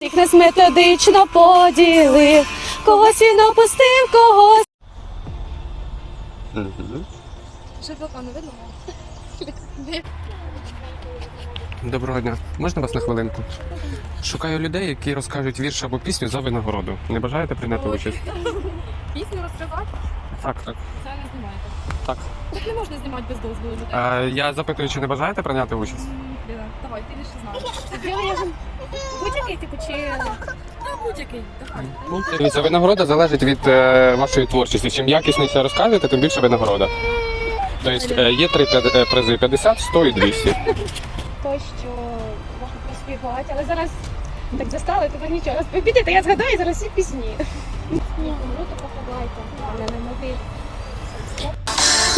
Всіх нас методично поділив, когось він опустив, когось. Живока не видно? Доброго дня. Можна вас на хвилинку? Шукаю людей, які розкажуть вірш або пісню за винагороду. Не бажаєте прийняти участь? Пісню розкривати? Так, так. Це не знімаєте. Так. Так не можна знімати без дозволу людей. Е, я запитую, чи не бажаєте прийняти участь? Ліна, Давай, ти більше знаєш. Будь-який типу чи. Будь-який. Давай. Дивіться, винагорода залежить від е, вашої творчості. Чим якісніше розказуєте, тим більше винагорода. Тобто е, є три е, призи 50, 100 і 200. То, що можна поспівати, але зараз так застали, тепер нічого. Раз підійте, я згадаю зараз всі пісні.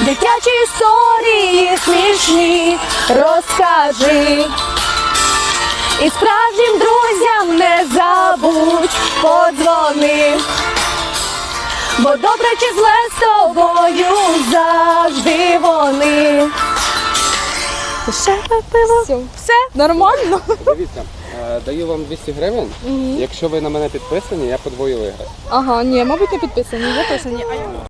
Дитячі історії смішні розкажи. І справжнім друзям не забудь подзвони. Бо добре чи зле з тобою завжди вони. Ще пиво. Все, все нормально. Дивіться, е, даю вам 200 гривень. Якщо ви на мене підписані, я подвою виграш. Ага, ні, мабуть, не підписані, записані. А я